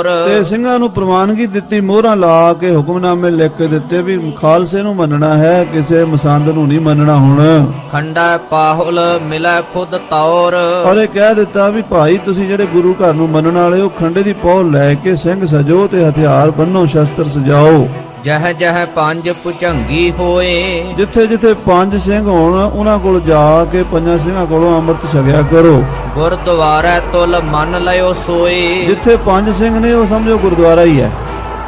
ਤੇ ਸਿੰਘਾਂ ਨੂੰ ਪ੍ਰਵਾਨਗੀ ਦਿੱਤੀ ਮੋਹਰਾਂ ਲਾ ਕੇ ਹੁਕਮਨਾਮੇ ਲਿਖ ਕੇ ਦਿੱਤੇ ਵੀ ਖਾਲਸੇ ਨੂੰ ਮੰਨਣਾ ਹੈ ਕਿਸੇ ਮਸੰਦ ਨੂੰ ਨਹੀਂ ਮੰਨਣਾ ਹੁਣ। ਖੰਡਾ ਪਾਹੁਲ ਮਿਲੈ ਖੁਦ ਤੌਰ। ਔਰ ਇਹ ਕਹਿ ਦਿੱਤਾ ਵੀ ਭਾਈ ਤੁਸੀਂ ਜਿਹੜੇ ਗੁਰੂ ਘਰ ਨੂੰ ਮੰਨਣ ਵਾਲੇ ਹੋ ਖੰਡੇ ਦੀ ਪੌਲ ਲੈ ਕੇ ਸਿੰਘ ਸਜੋ ਤੇ ਹਥਿਆਰ ਬੰਨੋ ਸ਼ਸਤਰ ਸਜਾਓ। ਜਹ ਜਹ ਪੰਜ ਪੁਚੰਗੀ ਹੋਏ। ਜਿੱਥੇ ਜਿੱਥੇ ਪੰਜ ਸਿੰਘ ਹੋਣ ਉਹਨਾਂ ਕੋਲ ਜਾ ਕੇ ਪੰਜਾਂ ਸਿੰਘਾਂ ਕੋਲੋਂ ਅੰਮ੍ਰਿਤ ਛਕਿਆ ਕਰੋ। ਗੁਰਦੁਆਰਾ ਤੁਲ ਮੰਨ ਲਿਓ ਸੋਏ। ਜਿੱਥੇ ਪੰਜ ਸਿੰਘ ਨੇ ਉਹ ਸਮਝੋ ਗੁਰਦੁਆਰਾ ਹੀ ਹੈ।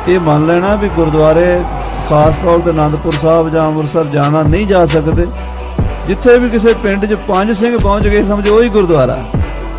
ਇਹ ਮੰਨ ਲੈਣਾ ਵੀ ਗੁਰਦੁਆਰੇ ਖਾਸ ਤੌਰ ਤੇ ਆਨੰਦਪੁਰ ਸਾਹਿਬ ਜਾਂ ਅੰਮ੍ਰਿਤਸਰ ਜਾਣਾ ਨਹੀਂ ਜਾ ਸਕਦੇ। ਜਿੱਥੇ ਵੀ ਕਿਸੇ ਪਿੰਡ 'ਚ ਪੰਜ ਸਿੰਘ ਪਹੁੰਚ ਗਏ ਸਮਝੋ ਉਹ ਹੀ ਗੁਰਦੁਆਰਾ।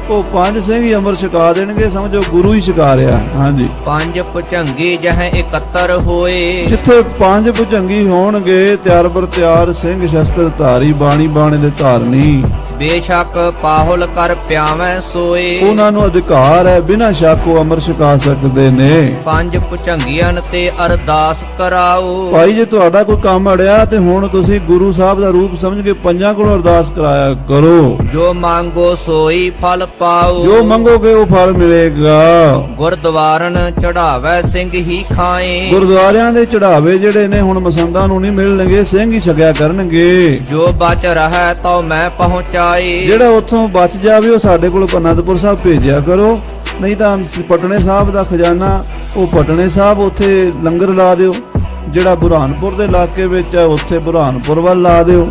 ਉਹ ਪੰਜ ਸਿੰਘ ਹੀ ਅੰਮ੍ਰਿਤ ਛਕਾ ਦੇਣਗੇ ਸਮਝੋ ਗੁਰੂ ਹੀ ਛਕਾ ਰਿਹਾ। ਹਾਂਜੀ। ਪੰਜ ਪੁਚੰਗੀ ਜਹ ਇਕੱਤਰ ਹੋਏ। ਜਿੱਥੇ ਪੰਜ ਭੁਜੰਗੀ ਹੋਣਗੇ ਤਿਆਰ ਬਰ ਤਿਆਰ ਸਿੰਘ ਸ਼ਸਤਰ ਧਾਰੀ ਬਾਣੀ ਬਾਣੇ ਦੇ ਧਾਰਨੀ। ਬੇਸ਼ੱਕ ਪਾਹੁਲ ਕਰ ਪਿਆਵੈ ਸੋਏ। ਉਹਨਾਂ ਨੂੰ ਅਧਿਕਾਰ ਹੈ ਬਿਨਾਂ ਸ਼ੱਕ ਉਹ ਅੰਮ੍ਰਿਤ ਛਕਾ ਸਕਦੇ ਨੇ। ਪੰਜ ਪੁਚੰਗੀਆਂ ਤੇ ਅਰਦਾਸ ਕਰਾਓ। ਭਾਈ ਜੇ ਤੁਹਾਡਾ ਕੋਈ ਕੰਮ ਅੜਿਆ ਤੇ ਹੁਣ ਤੁਸੀਂ ਗੁਰੂ ਸਾਹਿਬ ਦਾ ਰੂਪ ਸਮਝ ਕੇ ਪੰਜਾਂ ਕੋਲੋਂ ਅਰਦਾਸ ਕਰਾਇਆ ਕਰੋ। ਜੋ ਮੰਗੋ ਸੋਈ ਫਲ ਪਾਓ। ਜੋ ਮੰਗੋਗੇ ਉਹ ਫਲ ਮਿਲੇਗਾ। ਗੁਰਦੁਆਰਨ ਚੜਾਵੈ ਸਿੰਘ ਹੀ ਖਾਏ। ਗੁਰਦੁਆਰਿਆਂ ਦੇ ਚੜਾਵੇ ਜਿਹੜੇ ਨੇ ਹੁਣ ਮਸੰਦਾਂ ਨੂੰ ਨਹੀਂ ਮਿਲਣਗੇ ਸਿੰਘ ਹੀ ਛਕਿਆ ਕਰਨਗੇ। ਜੋ ਬਚ ਰਹਾ ਤਉ ਮੈਂ ਪਹੁੰਚਾਈ ਜਿਹੜਾ ਉੱਥੋਂ ਬਚ ਜਾਵੇ ਉਹ ਸਾਡੇ ਕੋਲ ਅਨੰਦਪੁਰ ਸਾਹਿਬ ਭੇਜਿਆ ਕਰੋ। ਨਹੀਂ ਤਾਂ ਪਟਨੇ ਸਾਹਿਬ ਦਾ ਖਜ਼ਾਨਾ ਉਹ ਪਟਨੇ ਸਾਹਿਬ ਉੱਥੇ ਲੰਗਰ ਲਾ ਦਿਓ। ਜਿਹੜਾ ਬੁਰਹਾਨਪੁਰ ਦੇ ਇਲਾਕੇ ਵਿੱਚ ਹੈ ਉੱਥੇ ਬੁਰਹਾਨਪੁਰ ਵੱਲ ਲਾ ਦਿਓ।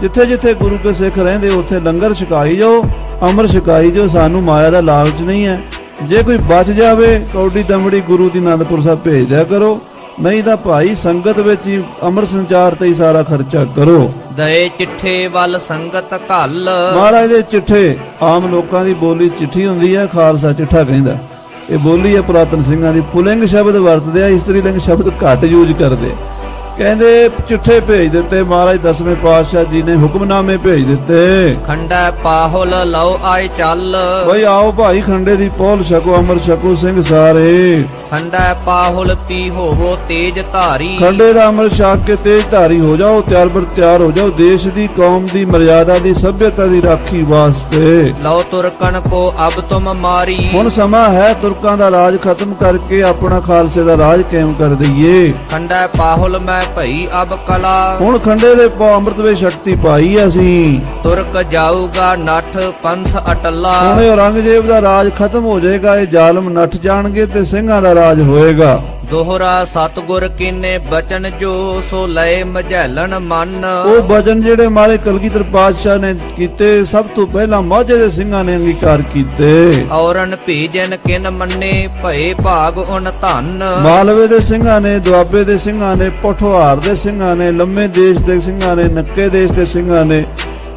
ਜਿੱਥੇ ਜਿੱਥੇ ਗੁਰੂ ਕੇ ਸਿੱਖ ਰਹਿੰਦੇ ਉੱਥੇ ਲੰਗਰ ਛਕਾਈ ਜਾਓ। ਅਮਰ ਛਕਾਈ ਜਾਓ ਸਾਨੂੰ ਮਾਇਆ ਦਾ ਲਾਲਚ ਨਹੀਂ ਹੈ। ਜੇ ਕੋਈ ਬਚ ਜਾਵੇ ਕੌਡੀ ਦਮੜੀ ਗੁਰੂ ਦੀ ਅਨੰਦਪੁਰ ਸਾਹਿਬ ਭੇਜ ਦਿਆ ਕਰੋ। ਨਹੀਂ ਤਾਂ ਭਾਈ ਸੰਗਤ ਵਿੱਚ ਹੀ ਅਮਰ ਸੰਚਾਰ ਤੇ ਹੀ ਸਾਰਾ ਖਰਚਾ ਕਰੋ। ਦਏ ਚਿੱਠੇ ਵੱਲ ਸੰਗਤ ਘੱਲ। ਮਹਾਰਾਜ ਦੇ ਚਿੱਠੇ ਆਮ ਲੋਕਾਂ ਦੀ ਬੋਲੀ ਚਿੱਠੀ ਹੁੰਦੀ ਹੈ ਖਾਲਸਾ ਚਿੱਠਾ ਕਹਿੰਦਾ। ਇਹ ਬੋਲੀ ਹੈ ਪੁਰਾਤਨ ਸਿੰਘਾਂ ਦੀ। ਪੁਲਿੰਗ ਸ਼ਬਦ ਵਰਤਦੇ ਆ ਇਸਤਰੀ ਲਿੰਗ ਸ਼ਬਦ ਘੱਟ ਯੂਜ਼ ਕਰਦੇ ਆ। ਕਹਿੰਦੇ ਚਿੱਠੇ ਭੇਜ ਦਿੱਤੇ ਮਹਾਰਾਜ ਦਸਵੇਂ ਪਾਤਸ਼ਾਹ ਜੀ ਨੇ ਹੁਕਮਨਾਮੇ ਭੇਜ ਦਿੱਤੇ। ਖੰਡਾ ਪਾਹੁਲ ਲਓ ਆਏ ਚੱਲ। ਬਈ ਆਓ ਭਾਈ ਖੰਡੇ ਦੀ ਪੌਲ ਛਕੋ ਅਮਰ ਛਕੋ ਸਿੰਘ ਸਾਰੇ। ਖੰਡਾ ਪਾਹੁਲ ਪੀ ਹੋਵੋ ਤੇਜ ਧਾਰੀ। ਖੰਡੇ ਦਾ ਅਮਰ ਛਕ ਕੇ ਤੇਜ ਧਾਰੀ ਹੋ ਜਾਓ ਤਿਆਰ ਬਰ ਤਿਆਰ ਹੋ ਜਾਓ। ਦੇਸ਼ ਦੀ ਕੌਮ ਦੀ ਮਰਿਆਦਾ ਦੀ ਸਭਿਅਤਾ ਦੀ ਰਾਖੀ ਵਾਸਤੇ। ਲਓ ਤੁਰਕਨ ਕੋ ਅਬ ਤੁਮ ਮਾਰੀ। ਹੁਣ ਸਮਾਂ ਹੈ ਤੁਰਕਾਂ ਦਾ ਰਾਜ ਖਤਮ ਕਰਕੇ ਆਪਣਾ ਖਾਲਸੇ ਦਾ ਰਾਜ ਕਾਇਮ ਕਰ ਦਈਏ। ਖੰਡਾ ਪਾਹੁਲ ਮੈਂ ਭਈ ਅਬ ਕਲਾ। ਹੁਣ ਖੰਡੇ ਦੇ ਪਾ ਅੰਮ੍ਰਿਤ ਵੇ ਸ਼ਕਤੀ ਪਾਈ ਅਸੀਂ। ਤੁਰਕ ਜਾਊਗਾ ਨਠ ਪੰਥ ਅਟਲਾ। ਹੁਣ ਔਰੰਗਜ਼ੇਬ ਦਾ ਰਾਜ ਖਤਮ ਹੋ ਜਾਏਗਾ ਇਹ ਜ਼ਾਲਮ ਨੱਠ ਜਾਣਗੇ ਤੇ ਸਿੰਘਾਂ ਦਾ ਰਾਜ ਹੋਏਗਾ। ਦੋਹਰਾ ਸਤਗੁਰ ਕੀਨੇ ਬਚਨ ਜੋ ਸੋ ਲਏ ਮਝੈਲਣ ਮਨ। ਉਹ ਵਚਨ ਜਿਹੜੇ ਮਾਰੇ ਕਲਗੀਧਰ ਪਾਤਸ਼ਾਹ ਨੇ ਕੀਤੇ ਸਭ ਤੋਂ ਪਹਿਲਾਂ ਮਾਝੇ ਦੇ ਸਿੰਘਾਂ ਨੇ ਅੰਗੀਕਾਰ ਕੀਤੇ। ਔਰਨ ਭੀਜਨ ਕਿਨ ਮੰਨੇ ਭਏ ਭਾਗ ਉਨ ਧਨ। ਮਾਲਵੇ ਦੇ ਸਿੰਘਾਂ ਨੇ ਦੁਆਬੇ ਦੇ ਸਿੰਘਾਂ ਨੇ ਪਠੋਹਾਰ ਦੇ ਸਿੰਘਾਂ ਨੇ ਲੰਮੇ ਦੇਸ਼ ਦੇ ਸਿੰਘਾਂ ਨੇ ਨੱਕੇ ਦੇਸ਼ ਦੇ ਸਿੰਘਾਂ ਨੇ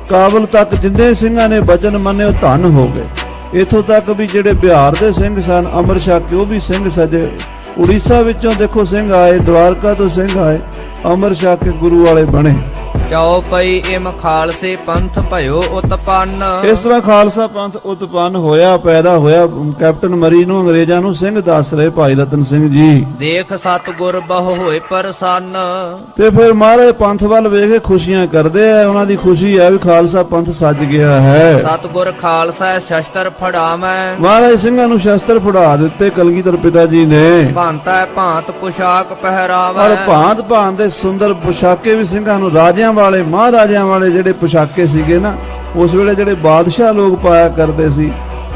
ਕਾਬਲ ਤੱਕ ਜਿੰਨੇ ਸਿੰਘਾਂ ਨੇ ਬਚਨ ਮੰਨੇ ਉਹ ਧਨ ਹੋ ਗਏ। ਇਥੋਂ ਤੱਕ ਵੀ ਜਿਹੜੇ ਬਿਹਾਰ ਦੇ ਸਿੰਘ ਸਨ ਅਮਰ ਸ਼ਾਹ ਉਹ ਵੀ ਸਿੰਘ ਸਜੇ। ਉੜੀਸਾ ਵਿੱਚੋਂ ਦੇਖੋ ਸਿੰਘ ਆਏ, ਦਵਾਰਕਾ ਤੋਂ ਸਿੰਘ ਆਏ, ਅਮਰ ਸ਼ਾਹ ਕੇ ਗੁਰੂ ਵਾਲੇ ਬਣੇ। ਚਉ ਪਈ ਇਮ ਖਾਲਸੇ ਪੰਥ ਭਇਓ ਉਤਪੰਨ। ਇਸ ਤਰ੍ਹਾਂ ਖਾਲਸਾ ਪੰਥ ਉਤਪੰਨ ਹੋਇਆ ਪੈਦਾ ਹੋਇਆ ਕੈਪਟਨ ਮਰੀ ਨੂੰ ਅੰਗਰੇਜ਼ਾਂ ਨੂੰ ਸਿੰਘ ਦੱਸ ਰਹੇ ਭਾਈ ਰਤਨ ਸਿੰਘ ਜੀ। ਦੇਖ ਸਤਗੁਰ ਬਹੁ ਹੋਏ ਪ੍ਰਸੰਨ। ਤੇ ਫਿਰ ਮਹਾਰਾਜ ਪੰਥ ਵੱਲ ਵੇਖ ਕੇ ਖੁਸ਼ੀਆਂ ਕਰਦੇ ਆ ਉਹਨਾਂ ਦੀ ਖੁਸ਼ੀ ਹੈ ਵੀ ਖਾਲਸਾ ਪੰਥ ਸੱਜ ਗਿਆ ਹੈ। ਸਤਗੁਰ ਖਾਲਸਾ ਸ਼ਸਤਰ ਫੜਾਵੈ। ਮਹਾਰਾਜ ਸਿੰਘਾਂ ਨੂੰ ਸ਼ਸਤਰ ਫੜਾ ਦਿੱਤੇ ਕਲਗੀਧਰ ਪਿਤਾ ਜੀ ਨੇ। ਭਾਂਤਾ ਭਾਂਤ ਪੁਸ਼ਾਕ ਔਰ ਪਹਿਰਾਵੈ ਭਾਂਤ ਭਾਂਤ ਦੇ ਸੁੰਦਰ ਪੁਸ਼ਾਕੇ ਵੀ ਸਿੰਘਾਂ ਨੂੰ ਰਾਜਿਆਂ ਵਾਲੇ ਮਹਾਰਾਜਿਆਂ ਵਾਲੇ ਜਿਹੜੇ ਪੁਸ਼ਾਕੇ ਸੀਗੇ ਨਾ ਉਸ ਵੇਲੇ ਜਿਹੜੇ ਬਾਦਸ਼ਾਹ ਲੋਕ ਪਾਇਆ ਕਰਦੇ ਸੀ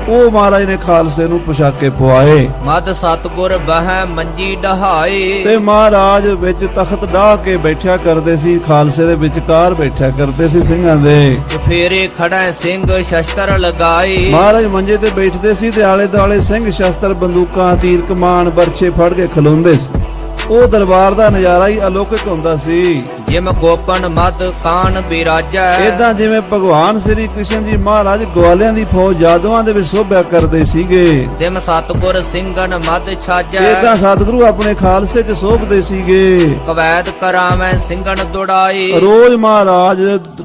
ਉਹ ਮਹਾਰਾਜ ਨੇ ਖਾਲਸੇ ਨੂੰ ਪੁਸ਼ਾਕੇ ਪਵਾਏ। ਮਦ ਸਤਗੁਰ ਬਹਿ ਮੰਜੀ ਡਹਾਏ ਤੇ ਮਹਾਰਾਜ ਵਿੱਚ ਤਖਤ ਢਾਹ ਕੇ ਬੈਠਿਆ ਕਰਦੇ ਸੀ ਖਾਲਸੇ ਦੇ ਵਿਚਕਾਰ ਬੈਠਿਆ ਕਰਦੇ ਸੀ ਸਿੰਘਾਂ ਦੇ। ਫੇਰੇ ਖੜਾ ਸਿੰਘ ਸ਼ਸਤਰ ਲਗਾਏ ਮਹਾਰਾਜ ਮੰਜੇ ਤੇ ਬੈਠਦੇ ਸੀ ਤੇ ਆਲੇ ਦੁਆਲੇ ਸਿੰਘ ਸ਼ਸਤਰ ਬੰਦੂਕਾਂ ਤੀਰ ਕਮਾਨ ਬਰਛੇ ਫੜ ਕੇ ਖਲੋਂਦੇ ਸੀ। ਉਹ ਦਰਬਾਰ ਦਾ ਨਜ਼ਾਰਾ ਹੀ ਅਲੌਕਿਕ ਹੁੰਦਾ ਸੀ। ਜਿਮ ਗੋਪਨ ਮਦ ਕਾਨ ਬਿਰਾਜੈ। ਇਦਾਂ ਜਿਵੇਂ ਭਗਵਾਨ ਸ੍ਰੀ ਕ੍ਰਿਸ਼ਨ ਜੀ ਮਹਾਰਾਜ ਗਵਾਲਿਆਂ ਦੀ ਫੌਜ ਜਾਦੂਆਂ ਦੇ ਵਿੱਚ ਸੋਭਿਆ ਕਰਦੇ ਸੀਗੇ। ਤਿਮ ਸਤਗੁਰ ਸਿੰਘਨ ਮਦ ਛਾਜੈ। ਇਦਾਂ ਸਤਿਗੁਰੂ ਆਪਣੇ ਖਾਲਸੇ 'ਚ ਸੋਭਦੇ ਸੀਗੇ। ਕਵੈਦ ਕਰਾਵੈ ਸਿੰਘਨ ਦੁੜਾਈ। ਰੋਜ਼ ਮਹਾਰਾਜ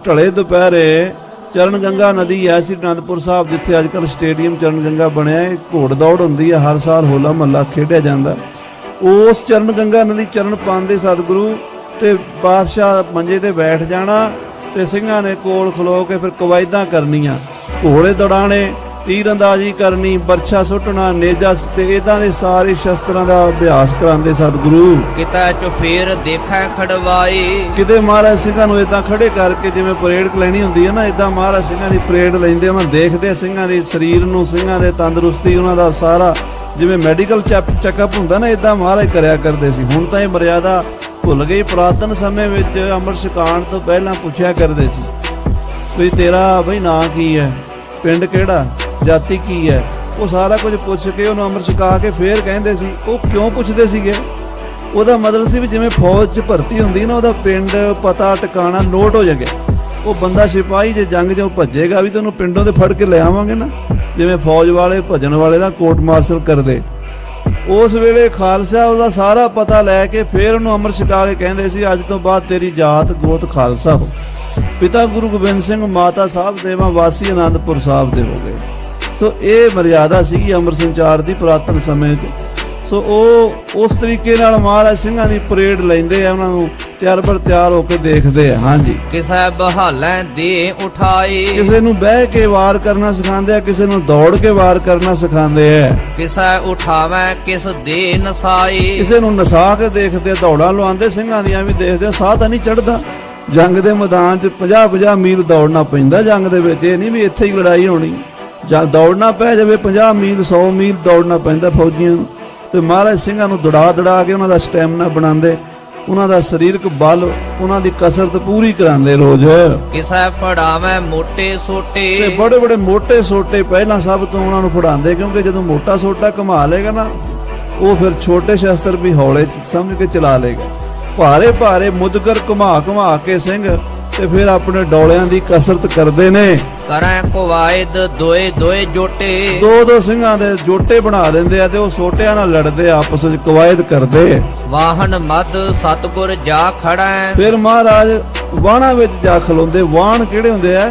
ਢਲੇ ਦੁਪਹਿਰੇ ਚਰਨ ਗੰਗਾ ਨਦੀ ਹੈ ਸ੍ਰੀ ਅਨੰਦਪੁਰ ਸਾਹਿਬ ਜਿੱਥੇ ਅੱਜ ਕੱਲ ਸਟੇਡੀਅਮ ਚਰਨ ਗੰਗਾ ਬਣਿਆ ਹੈ। ਘੋੜ ਦੌੜ ਹੁੰਦੀ ਹੈ ਹਰ ਸਾਲ ਹੋਲਾ ਮਹੱਲਾ ਖੇਡਿਆ ਜਾਂਦਾ। ਉਸ ਚਰਨ ਗੰਗਾ ਨਦੀ ਚਰਨ ਪਾਉਂਦੇ ਸਤਿਗੁਰੂ ਤੇ ਬਾਦਸ਼ਾਹ ਮੰਜੇ ਤੇ ਬੈਠ ਜਾਣਾ ਤੇ ਸਿੰਘਾਂ ਨੇ ਕੋਲ ਖਲੋ ਕੇ ਫਿਰ ਕਵਾਇਦਾਂ ਕਰਨੀਆਂ। ਘੋੜੇ ਦੌੜਾਣੇ ਤੀਰ ਅੰਦਾਜ਼ੀ ਕਰਨੀ ਬਰਛਾ ਸੁੱਟਣਾ ਨੇਜਾ ਤੇ ਇਦਾਂ ਦੇ ਸਾਰੇ ਸ਼ਸਤਰਾਂ ਦਾ ਅਭਿਆਸ ਕਰਾਉਂਦੇ ਸਤਿਗੁਰੂ। ਕਿਤਾ ਚੁਫੇਰ ਦੇਖੈ ਖੜਵਾਈ। ਕਿਤੇ ਮਹਾਰਾਜ ਸਿੰਘਾਂ ਨੂੰ ਇਦਾਂ ਖੜੇ ਕਰਕੇ ਜਿਵੇਂ ਪਰੇਡ ਲੈਣੀ ਹੁੰਦੀ ਹੈ ਨਾ ਇਦਾਂ ਮਹਾਰਾਜ ਸਿੰਘਾਂ ਦੀ ਪਰੇਡ ਲੈਂਦੇ ਉਹਨਾਂ ਦੇਖਦੇ ਸਿੰਘਾਂ ਦੇ ਸਰੀਰ ਨੂੰ ਸਿੰਘਾਂ ਦੇ ਤੰਦਰੁਸਤੀ ਉਹਨਾਂ ਦਾ ਸਾਰਾ ਜਿਵੇਂ ਮੈਡੀਕਲ ਚੈੱਕਅਪ ਹੁੰਦਾ ਨਾ ਇਦਾਂ ਮਹਾਰਾਜ ਕਰਿਆ ਕਰਦੇ ਸੀ। ਹੁਣ ਤਾਂ ਇਹ ਮਰਿਆਦਾ ਭੁੱਲ ਗਈ। ਪੁਰਾਤਨ ਸਮੇਂ ਵਿੱਚ ਅੰਮ੍ਰਿਤ ਛਕਾਉਣ ਤੋਂ ਪਹਿਲਾਂ ਪੁੱਛਿਆ ਕਰਦੇ ਸੀ, ਵੀ ਤੇਰਾ ਬਈ ਨਾਂ ਕੀ ਹੈ? ਪਿੰਡ ਕਿਹੜਾ? ਜਾਤੀ ਕੀ ਹੈ? ਉਹ ਸਾਰਾ ਕੁਝ ਪੁੱਛ ਕੇ ਉਹਨੂੰ ਅੰਮ੍ਰਿਤ ਛਕਾ ਕੇ ਫੇਰ ਕਹਿੰਦੇ ਸੀ, ਉਹ ਕਿਉਂ ਪੁੱਛਦੇ ਸੀਗੇ? ਉਹਦਾ ਮਤਲਬ ਸੀ ਵੀ ਜਿਵੇਂ ਫੌਜ 'ਚ ਭਰਤੀ ਹੁੰਦੀ ਨਾ, ਉਹਦਾ ਪਿੰਡ, ਪਤਾ, ਟਿਕਾਣਾ ਨੋਟ ਹੋ ਜਾਗੇ ਉਹ ਬੰਦਾ ਸਿਪਾਹੀ ਜੇ ਜੰਗ 'ਚੋਂ ਭੱਜੇਗਾ ਵੀ ਤੈਨੂੰ ਪਿੰਡੋਂ ਦੇ ਫੜ ਕੇ ਲੈ ਆਵਾਂਗੇ ਨਾ। ਜਿਵੇਂ ਫੌਜ ਵਾਲੇ, ਭਜਨ ਵਾਲੇ ਦਾ ਕੋਰਟ ਮਾਰਸ਼ਲ ਕਰਦੇ। ਉਸ ਵੇਲੇ ਖਾਲਸਾ ਉਹਦਾ ਸਾਰਾ ਪਤਾ ਲੈ ਕੇ ਫੇਰ ਉਹਨੂੰ ਅੰਮ੍ਰਿਤ ਛਕਾ ਕੇ ਕਹਿੰਦੇ ਸੀ, ਅੱਜ ਤੋਂ ਬਾਅਦ ਤੇਰੀ ਜਾਤ ਗੋਤ ਖਾਲਸਾ ਹੋ। ਪਿਤਾ ਗੁਰੂ ਗੋਬਿੰਦ ਸਿੰਘ, ਮਾਤਾ ਸਾਹਿਬ ਦੇਵਾ, ਵਾਸੀ ਆਨੰਦਪੁਰ ਸਾਹਿਬ ਦੇ ਹੋ ਗਏ। ਸੋ ਇਹ ਮਰਿਆਦਾ ਸੀਗੀ ਅੰਮ੍ਰਿਤ ਸੰਚਾਰ ਦੀ ਪੁਰਾਤਨ ਸਮੇਂ 'ਚ। ਸੋ ਉਹ ਉਸ ਤਰੀਕੇ ਨਾਲ ਮਹਾਰਾਜ ਸਿੰਘਾਂ ਦੀ ਪਰੇਡ ਲੈਂਦੇ ਆ, ਉਹਨਾਂ ਨੂੰ ਤਿਆਰ ਬਰ ਤਿਆਰ ਹੋ ਕੇ ਦੇਖਦੇ ਆ ਹਾਂਜੀ। ਕਿਸੈ ਬਹਾਲੈ ਦੇ ਉਠਾਈ। ਕਿਸੇ ਨੂੰ ਬਹਿ ਕੇ ਵਾਰ ਕਰਨਾ ਸਿਖਾਉਂਦੇ ਆ ਕਿਸੇ ਨੂੰ ਦੌੜ ਕੇ ਵਾਰ ਕਰਨਾ ਸਿਖਾਉਂਦੇ ਆ। ਕਿਸੈ ਉਠਾਵੈ ਕਿਸ ਦੇ ਨਸਾਈ। ਕਿਸੇ ਨੂੰ ਨਸਾ ਕੇ ਦੇਖਦੇ ਆ, ਦੌੜਾਂ ਲਵਾਉਂਦੇ ਸਿੰਘਾਂ ਦੀਆਂ ਵੀ ਦੇਖਦੇ ਆ, ਸਾਹ ਤਾਂ ਨਹੀਂ ਚੜਦਾ ਜੰਗ ਦੇ ਮੈਦਾਨ 'ਚ 50-50 ਮੀਲ ਦੌੜਨਾ ਪੈਂਦਾ ਜੰਗ ਦੇ ਵਿੱਚ ਇਹ ਨਹੀਂ ਵੀ ਇੱਥੇ ਹੀ ਲੜਾਈ ਹੋਣੀ। ਜਾਂ ਦੌੜਨਾ ਪੈ ਜਾਵੇ 50 ਮੀਲ 100 ਮੀਲ ਦੌੜਨਾ ਪੈਂਦਾ ਫੌਜੀਆਂ ਨੂੰ। ਤੇ ਮਹਾਰਾਜ ਸਿੰਘਾਂ ਨੂੰ ਦੜਾ ਦੜਾ ਕੇ ਉਹਨਾਂ ਦਾ ਸਟੈਮਿਨਾ ਬਣਾਉਂਦੇ। ਉਹਨਾਂ ਦਾ ਸਰੀਰਕ ਬਲ ਉਹਨਾਂ ਦੀ ਕਸਰਤ ਪੂਰੀ ਕਰਾਉਂਦੇ ਰੋਜ਼। ਕਿਸੈ ਫੜਾਵੈ ਮੋਟੇ ਤੇ ਸੋਟੇ। ਬੜੇ ਬੜੇ ਮੋٹے ਸੋਟੇ ਪਹਿਲਾਂ ਸਭ ਤੋਂ ਉਹਨਾਂ ਨੂੰ ਫੜਾਉਂਦੇ ਕਿਉਂਕਿ ਜਦੋਂ ਮੋਟਾ ਸੋਟਾ ਘੁਮਾ ਲੇਗਾ ਨਾ ਉਹ ਫਿਰ ਛੋਟੇ ਸ਼ਸਤਰ ਵੀ ਹੌਲੇ ਸਮਝ ਕੇ ਚਲਾ ਲੇਗਾ ਭਾਰੇ ਭਾਰੇ ਮੁਦਗਰ ਘੁਮਾ ਘੁਮਾ ਕੇ ਸਿੰਘ ਤੇ ਫਿਰ ਆਪਣੇ ਡੋਲਿਆਂ ਦੀ ਕਸਰਤ ਕਰਦੇ ਨੇ। ਕਰਾਂ ਕਵਾਇਦ ਦੋਏ ਦੋਏ ਜੋਟੇ। ਦੋ ਦੋ ਸਿੰਘਾਂ ਦੇ ਜੋਟੇ ਬਣਾ ਦਿੰਦੇ ਆ ਤੇ ਉਹ ਸੋਟਿਆਂ ਨਾਲ ਲੜਦੇ ਆਪਸ ਵਿੱਚ ਕਵਾਇਦ ਕਰਦੇ। ਵਾਹਣ ਮਦ ਸਤਗੁਰ ਜਾ ਖੜਾ ਫਿਰ ਮਹਾਰਾਜ ਵਾਣਾ ਵਿੱਚ ਜਾ ਖਲੋਂਦੇ। ਵਾਣ ਕਿਹੜੇ ਹੁੰਦੇ ਆ?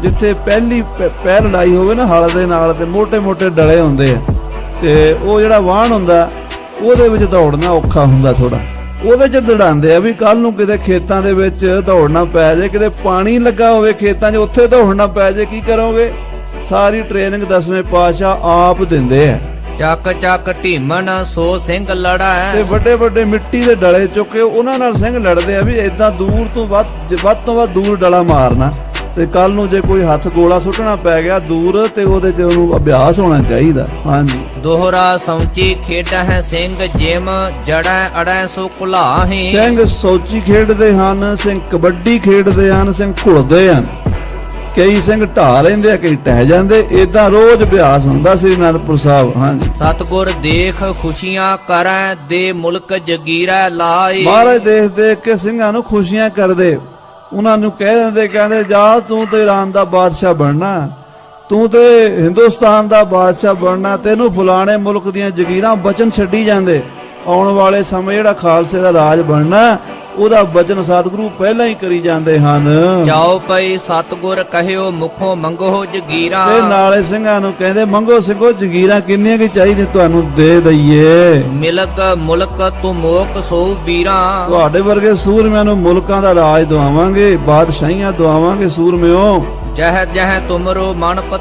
ਜਿੱਥੇ ਪਹਿਲੀ ਪੈਰ ਲੜਾਈ ਹੋਵੇ ਨਾ ਹਲ ਦੇ ਨਾਲ ਤੇ ਮੋٹے-ਮੋٹے ਡਲੇ ਹੁੰਦੇ ਆ। ਤੇ ਉਹ ਜਿਹੜਾ ਵਾਣ ਹੁੰਦਾ ਉਹਦੇ ਵਿੱਚ ਦੌੜਨਾ ਔਖਾ ਹੁੰਦਾ ਥੋੜਾ ਉਹਦੇ ਚ ਦੜਾਉਂਦੇ ਆ ਵੀ ਕੱਲ ਨੂੰ ਕਿਤੇ ਖੇਤਾਂ ਦੇ ਵਿੱਚ ਦੌੜਨਾ ਪੈ ਜਾਏ ਕਿਤੇ ਪਾਣੀ ਲੱਗਾ ਹੋਵੇ ਖੇਤਾਂ 'ਚ ਉੱਥੇ ਦੌੜਨਾ ਪੈ ਜਾਏ ਕੀ ਕਰੋਗੇ? ਸਾਰੀ ਟ੍ਰੇਨਿੰਗ ਦਸਵੇਂ ਪਾਤਸ਼ਾਹ ਆਪ ਦਿੰਦੇ ਆ। ਚੱਕ ਚੱਕ ਢੀਮਨ ਸੋ ਸਿੰਘ ਤੇ ਲੜੈ ਵੱਡੇ ਵੱਡੇ ਮਿੱਟੀ ਦੇ ਡਲੇ ਚੁੱਕ ਉਹਨਾਂ ਨਾਲ ਸਿੰਘ ਲੜਦੇ ਆ ਵੀ ਇਦਾਂ ਦੂਰ ਤੋਂ ਵੱਧ ਵੱਧ ਤੋਂ ਵੱਧ ਦੂਰ ਡਲਾ ਮਾਰਨਾ। ਤੇ ਕੱਲ ਨੂੰ ਜੇ ਕੋਈ ਹੱਥ ਗੋਲਾ ਸੁੱਟਣਾ ਪੈ ਗਿਆ ਦੂਰ ਤੇ ਉਹਦੇ ਤੇ ਉਹਨੂੰ ਅਭਿਆਸ ਹੋਣਾ ਚਾਹੀਦਾ। ਹਾਂਜੀ। ਦੋਹਰਾ ਸੌਚੀ ਖੇਡਹਿ ਸਿੰਘ ਜਿਮ ਜੜੈ ਅੜੈ ਸੋ ਕੁਲਾਹੀ। ਸਿੰਘ ਸੋਚੀ ਖੇਡਦੇ ਹਨ ਸਿੰਘ ਕਬੱਡੀ ਖੇਡਦੇ ਹਨ ਸਿੰਘ ਘੁਲਦੇ ਹਨ। ਕਈ ਸਿੰਘ ਢਾ ਲੈਂਦੇ ਆ ਕਈ ਟਹਿ ਜਾਂਦੇ। ਇਦਾਂ ਰੋਜ਼ ਅਭਿਆਸ ਹੁੰਦਾ ਸ੍ਰੀ ਅਨੰਦਪੁਰ ਸਾਹਿਬ ਹਾਂਜੀ। ਸਤਗੁਰ ਦੇਖ ਖੁਸ਼ੀਆਂ ਕਰੈ ਦੇ ਮੁਲਕ ਜਗੀਰੈ ਲਾਈ ਮਹਾਰਾਜ ਦੇਖ ਦੇਖ ਕੇ ਸਿੰਘਾਂ ਨੂੰ ਖੁਸ਼ੀਆਂ ਕਰਦੇ। ਉਹਨਾਂ ਨੂੰ ਕਹਿ ਦਿੰਦੇ, ਕਹਿੰਦੇ, ਜਾ ਤੂੰ ਤੇ ਇਰਾਨ ਦਾ ਬਾਦਸ਼ਾਹ ਬਣਨਾ ਤੂੰ ਤੇ ਹਿੰਦੁਸਤਾਨ ਦਾ ਬਾਦਸ਼ਾਹ ਬਣਨਾ ਤੈਨੂੰ ਫਲਾਣੇ ਮੁਲਕ ਦੀਆਂ ਜ਼ਗੀਰਾਂ ਬਚਨ ਛੱਡੀ ਜਾਂਦੇ। ਆਉਣ ਵਾਲੇ ਸਮੇਂ ਜਿਹੜਾ ਖਾਲਸੇ ਦਾ ਰਾਜ ਬਣਨਾ ਉਹਦਾ ਬਚਨ ਸਤਿਗੁਰੂ ਪਹਿਲਾਂ ਹੀ ਕਰੀ ਜਾਂਦੇ ਹਨ। ਜਾਓ ਪਈ ਸਤਗੁਰ ਕਹਿਓ ਮੁਖੋਂ ਮੰਗੋ ਜਗੀਰਾਂ। ਤੇ ਨਾਲੇ ਸਿੰਘਾਂ ਨੂੰ ਕਹਿੰਦੇ ਮੰਗੋ ਸਿੰਘੋ ਜ਼ਗੀਰਾਂ ਕਿੰਨੀਆਂ ਕੀ ਚਾਹੀਦੀਆਂ ਤੁਹਾਨੂੰ ਦੇ ਦਈਏ? ਮਿਲਕ ਮੁਲਕ ਤੂੰ ਮੋਕ ਸੋ ਵੀਰਾਂ। ਤੁਹਾਡੇ ਵਰਗੇ ਸੂਰਮਿਆਂ ਨੂੰ ਮੁਲਕਾਂ ਦਾ ਰਾਜ ਦਵਾਵਾਂਗੇ ਬਾਦਸ਼ਾਹੀਆਂ ਦਵਾਵਾਂਗੇ ਸੂਰਮਿਓ। ਜਹ ਜਹ ਤੁਮਰੋ ਮਨ